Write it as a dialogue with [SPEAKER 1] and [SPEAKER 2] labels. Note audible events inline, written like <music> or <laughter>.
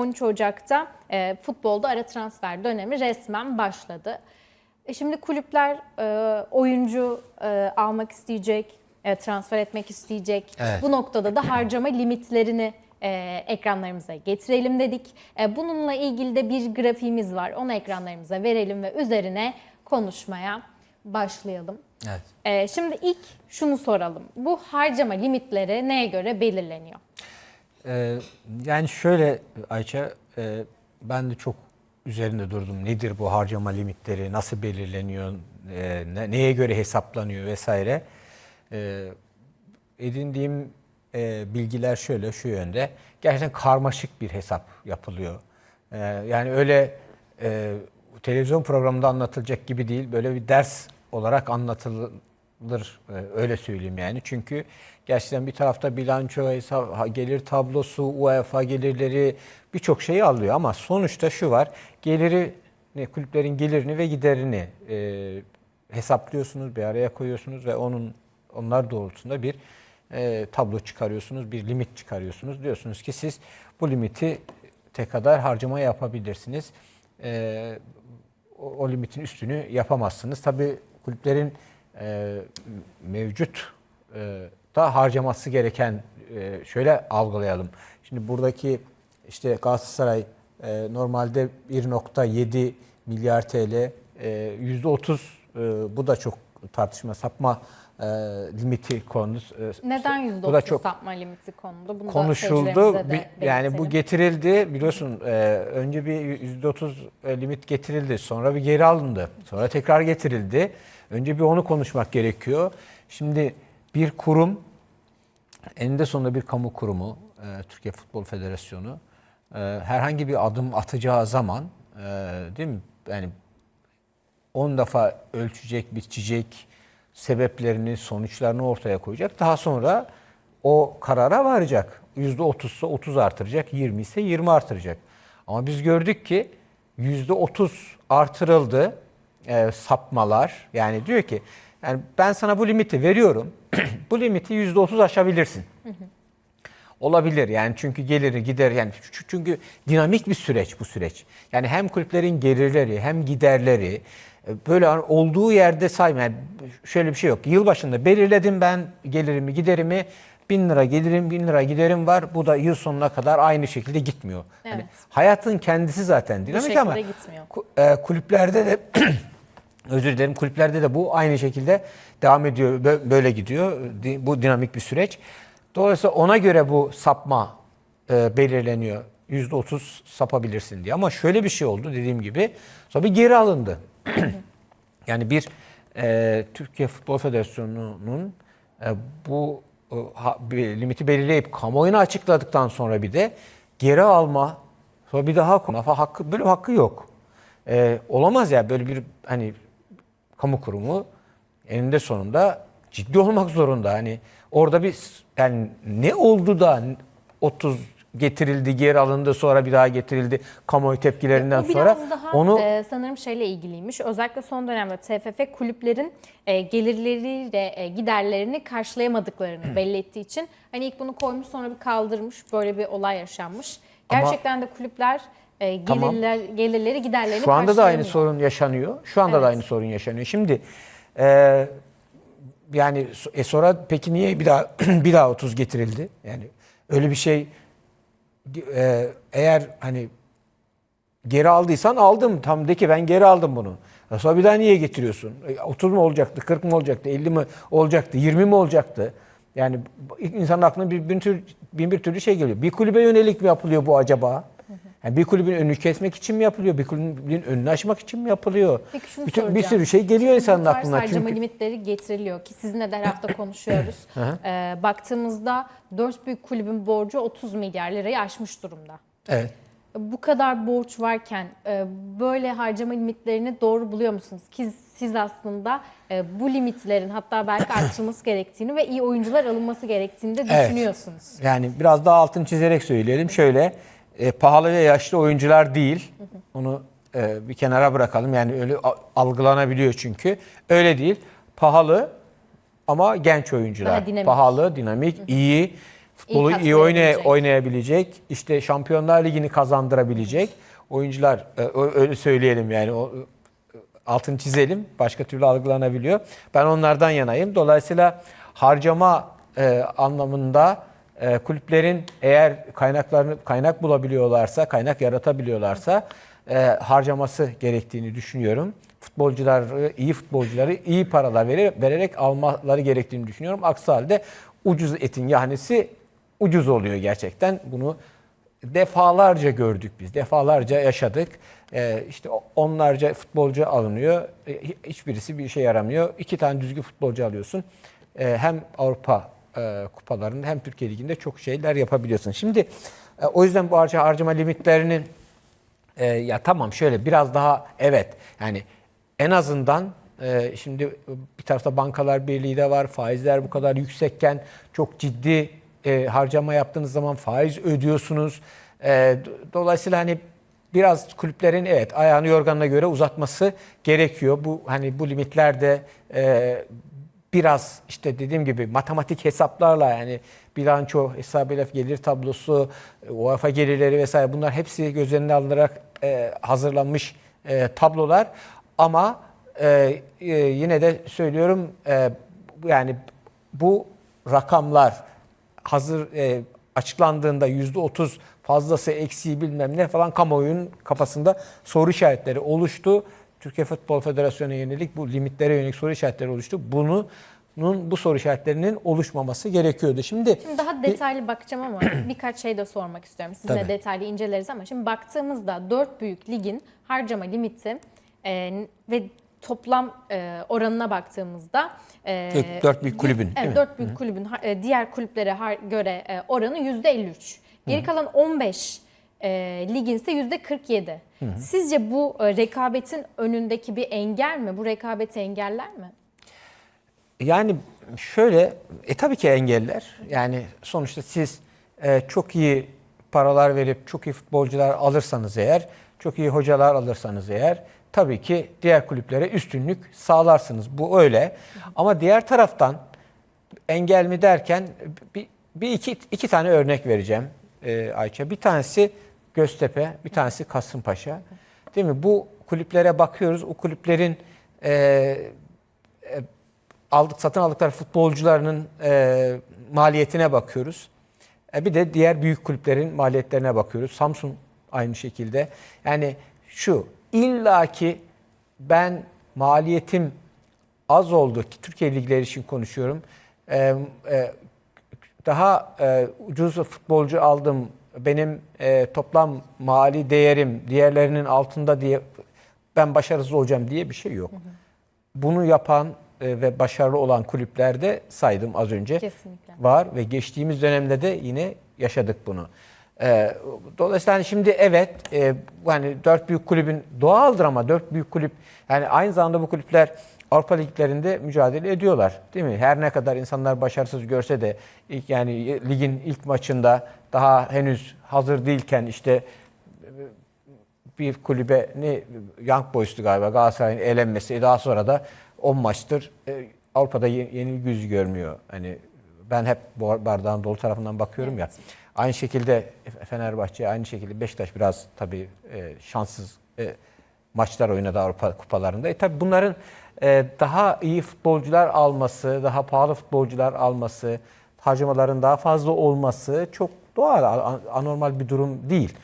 [SPEAKER 1] 13 Ocak'ta e, futbolda ara transfer dönemi resmen başladı. E şimdi kulüpler e, oyuncu e, almak isteyecek, e, transfer etmek isteyecek.
[SPEAKER 2] Evet.
[SPEAKER 1] Bu noktada da harcama limitlerini e, ekranlarımıza getirelim dedik. E, bununla ilgili de bir grafiğimiz var. Onu ekranlarımıza verelim ve üzerine konuşmaya başlayalım.
[SPEAKER 2] Evet.
[SPEAKER 1] E, şimdi ilk şunu soralım. Bu harcama limitleri neye göre belirleniyor?
[SPEAKER 2] Ee, yani şöyle Ayça, e, ben de çok üzerinde durdum. Nedir bu harcama limitleri, nasıl belirleniyor, e, ne- neye göre hesaplanıyor vesaire. E, edindiğim e, bilgiler şöyle, şu yönde. Gerçekten karmaşık bir hesap yapılıyor. E, yani öyle e, televizyon programında anlatılacak gibi değil, böyle bir ders olarak anlatılır, e, öyle söyleyeyim yani. Çünkü gerçekten bir tarafta bilanço, hesap, gelir tablosu, UEFA gelirleri birçok şeyi alıyor. Ama sonuçta şu var, geliri, kulüplerin gelirini ve giderini e, hesaplıyorsunuz, bir araya koyuyorsunuz ve onun onlar doğrultusunda bir e, tablo çıkarıyorsunuz, bir limit çıkarıyorsunuz. Diyorsunuz ki siz bu limiti te kadar harcama yapabilirsiniz. E, o, o limitin üstünü yapamazsınız. Tabii kulüplerin e, mevcut e, da harcaması gereken e, şöyle algılayalım. Şimdi buradaki işte Galatasaray e, normalde 1.7 milyar TL, e, %30 e, bu da çok tartışma sapma e, limiti kondu. E,
[SPEAKER 1] Neden
[SPEAKER 2] bu da
[SPEAKER 1] %30
[SPEAKER 2] çok
[SPEAKER 1] sapma limiti kondu? Bunu
[SPEAKER 2] konuşuldu. Bir- yani bu getirildi biliyorsun e, önce bir %30 limit getirildi sonra bir geri alındı sonra tekrar getirildi. Önce bir onu konuşmak gerekiyor. Şimdi bir kurum eninde sonunda bir kamu kurumu e, Türkiye Futbol Federasyonu e, herhangi bir adım atacağı zaman e, değil mi yani 10 defa ölçecek, biçecek, sebeplerini, sonuçlarını ortaya koyacak. Daha sonra o karara varacak. %30 ise 30 artıracak, 20 ise 20 artıracak. Ama biz gördük ki %30 artırıldı e, sapmalar. Yani diyor ki yani ben sana bu limiti veriyorum. <clears throat> bu limiti %30 aşabilirsin. Olabilir yani çünkü geliri gider yani çünkü dinamik bir süreç bu süreç. Yani hem kulüplerin gelirleri hem giderleri böyle olduğu yerde sayma. Yani şöyle bir şey yok. Yılbaşında belirledim ben gelirimi giderimi bin lira gelirim bin lira giderim var. Bu da yıl sonuna kadar aynı şekilde gitmiyor. Yani
[SPEAKER 1] Evet.
[SPEAKER 2] hayatın kendisi zaten dinamik ama
[SPEAKER 1] gitmiyor.
[SPEAKER 2] e, kulüplerde de <clears throat> özür dilerim kulüplerde de bu aynı şekilde devam ediyor bö- böyle gidiyor Di- bu dinamik bir süreç. Dolayısıyla ona göre bu sapma e, belirleniyor. %30 sapabilirsin diye. Ama şöyle bir şey oldu dediğim gibi. Sonra bir geri alındı. <clears throat> yani bir e, Türkiye Futbol Federasyonu'nun e, bu e, ha- bir limiti belirleyip kamuoyuna açıkladıktan sonra bir de geri alma sonra bir daha konu hakkı böyle hakkı yok. E, olamaz ya böyle bir hani kamu kurumu eninde sonunda ciddi olmak zorunda. Hani orada bir yani ne oldu da 30 getirildi, geri alındı, sonra bir daha getirildi kamuoyu tepkilerinden
[SPEAKER 1] O biraz
[SPEAKER 2] sonra
[SPEAKER 1] daha
[SPEAKER 2] onu
[SPEAKER 1] e, sanırım şeyle ilgiliymiş. Özellikle son dönemde TFF kulüplerin e, gelirleriyle e, giderlerini karşılayamadıklarını belli ettiği için hani ilk bunu koymuş sonra bir kaldırmış. Böyle bir olay yaşanmış.
[SPEAKER 2] Ama-
[SPEAKER 1] Gerçekten de kulüpler e,
[SPEAKER 2] Tamam.
[SPEAKER 1] gelirler, gelirleri giderlerini
[SPEAKER 2] Şu anda da aynı sorun yaşanıyor. Şu anda da
[SPEAKER 1] Evet.
[SPEAKER 2] aynı sorun yaşanıyor. Şimdi e, yani e sonra peki niye bir daha <clears throat> bir daha 30 getirildi? Yani öyle bir şey e, eğer hani geri aldıysan aldım. Tam de ki ben geri aldım bunu. E Sonra bir daha niye getiriyorsun? E, 30 mu olacaktı, 40 mı olacaktı, 50 mi olacaktı, 20 mi olacaktı? Yani insanın aklına bir, bin, tür, bin bir türlü şey geliyor. Bir kulübe yönelik mi yapılıyor bu acaba? Yani bir kulübün önünü kesmek için mi yapılıyor? Bir kulübün önünü açmak için mi yapılıyor?
[SPEAKER 1] Peki şunu
[SPEAKER 2] Bütün, bir sürü şey geliyor insanın aklına.
[SPEAKER 1] harcama
[SPEAKER 2] Çünkü
[SPEAKER 1] limitleri getiriliyor ki sizinle de her hafta <coughs> konuşuyoruz. Ee, baktığımızda 4 büyük kulübün borcu 30 milyar lirayı aşmış durumda.
[SPEAKER 2] evet.
[SPEAKER 1] Bu kadar borç varken e, böyle harcama limitlerini doğru buluyor musunuz? Ki siz aslında e, bu limitlerin hatta belki <coughs> artırılması gerektiğini ve iyi oyuncular alınması gerektiğini de
[SPEAKER 2] Evet.
[SPEAKER 1] düşünüyorsunuz.
[SPEAKER 2] Yani biraz daha altın çizerek söyleyelim. Şöyle e, pahalı ve yaşlı oyuncular değil. Onu e, bir kenara bırakalım. Yani öyle algılanabiliyor çünkü. Öyle değil. Pahalı ama genç oyuncular.
[SPEAKER 1] Dinamik.
[SPEAKER 2] Pahalı, dinamik, iyi. futbolu
[SPEAKER 1] İyi
[SPEAKER 2] iyi oynay- oynayabilecek, işte Şampiyonlar Ligi'ni kazandırabilecek oyuncular e, öyle söyleyelim yani o e, altını çizelim. Başka türlü algılanabiliyor. Ben onlardan yanayım. Dolayısıyla harcama e, anlamında e, kulüplerin eğer kaynaklarını kaynak bulabiliyorlarsa, kaynak yaratabiliyorlarsa e, harcaması gerektiğini düşünüyorum. Futbolcuları, iyi futbolcuları iyi paralar vererek, vererek almaları gerektiğini düşünüyorum. Aksi halde ucuz etin yahnisi ucuz oluyor gerçekten. Bunu defalarca gördük biz, defalarca yaşadık. Ee, işte onlarca futbolcu alınıyor, e, hiçbirisi bir işe yaramıyor. İki tane düzgün futbolcu alıyorsun. Ee, hem Avrupa e, kupalarında hem Türkiye Ligi'nde çok şeyler yapabiliyorsun. Şimdi e, o yüzden bu harca harcama limitlerinin e, ya tamam şöyle biraz daha evet yani en azından e, şimdi bir tarafta bankalar birliği de var faizler bu kadar yüksekken çok ciddi e, harcama yaptığınız zaman faiz ödüyorsunuz. E, do- dolayısıyla hani biraz kulüplerin evet ayağını yorganına göre uzatması gerekiyor. Bu hani bu limitler de e, biraz işte dediğim gibi matematik hesaplarla yani bilanço hesabıyla gelir tablosu, e, UEFA gelirleri vesaire bunlar hepsi göz önüne alınarak e, hazırlanmış e, tablolar. Ama e, e, yine de söylüyorum e, yani bu rakamlar hazır e, açıklandığında yüzde otuz fazlası eksiği bilmem ne falan kamuoyunun kafasında soru işaretleri oluştu. Türkiye Futbol Federasyonu'na yönelik bu limitlere yönelik soru işaretleri oluştu. Bunun bu soru işaretlerinin oluşmaması gerekiyordu. Şimdi
[SPEAKER 1] Şimdi daha detaylı bakacağım ama <clears throat> birkaç şey de sormak istiyorum. Sizinle
[SPEAKER 2] Tabii.
[SPEAKER 1] detaylı inceleriz ama şimdi baktığımızda dört büyük ligin harcama limiti e, ve toplam e, oranına baktığımızda e,
[SPEAKER 2] Dört- dört büyük kulübün,
[SPEAKER 1] evet, dört büyük kulübün ha- e, diğer kulüplere göre e, oranı %53. Geri kalan 15 e, ligin ise %47. Sizce bu e, rekabetin önündeki bir engel mi? Bu rekabeti engeller mi?
[SPEAKER 2] Yani şöyle, e tabii ki engeller. Yani sonuçta siz e, çok iyi paralar verip çok iyi futbolcular alırsanız eğer, çok iyi hocalar alırsanız eğer tabii ki diğer kulüplere üstünlük sağlarsınız. Bu öyle. Ama diğer taraftan engel mi derken bir, bir iki, iki tane örnek vereceğim e, Ayça. Bir tanesi Göztepe, bir tanesi Kasımpaşa. Değil mi? Bu kulüplere bakıyoruz. O kulüplerin e, aldık satın aldıkları futbolcularının e, maliyetine bakıyoruz. E, bir de diğer büyük kulüplerin maliyetlerine bakıyoruz. Samsun aynı şekilde. Yani şu illaki ben maliyetim az oldu ki Türkiye ligleri için konuşuyorum. E, e, daha e, ucuz futbolcu aldım. Benim e, toplam mali değerim diğerlerinin altında diye ben başarısız olacağım diye bir şey yok. Bunu yapan e, ve başarılı olan kulüplerde saydım az önce
[SPEAKER 1] Kesinlikle.
[SPEAKER 2] var ve geçtiğimiz dönemde de yine yaşadık bunu. E, dolayısıyla hani şimdi evet e, hani dört büyük kulübün doğaldır ama dört büyük kulüp yani aynı zamanda bu kulüpler Avrupa liglerinde mücadele ediyorlar değil mi? Her ne kadar insanlar başarısız görse de ilk yani ligin ilk maçında daha henüz hazır değilken işte bir kulübe ne Young Boys'tu galiba Galatasaray'ın elenmesi daha sonra da 10 maçtır e, Avrupa'da ye- yeni yüz görmüyor. Hani ben hep bardağın dolu tarafından bakıyorum ya. Aynı şekilde Fenerbahçe, aynı şekilde Beşiktaş biraz tabii e, şanssız e, maçlar oynadı Avrupa kupalarında. E tabii bunların e, daha iyi futbolcular alması, daha pahalı futbolcular alması, harcamaların daha fazla olması çok doğal, anormal bir durum değil.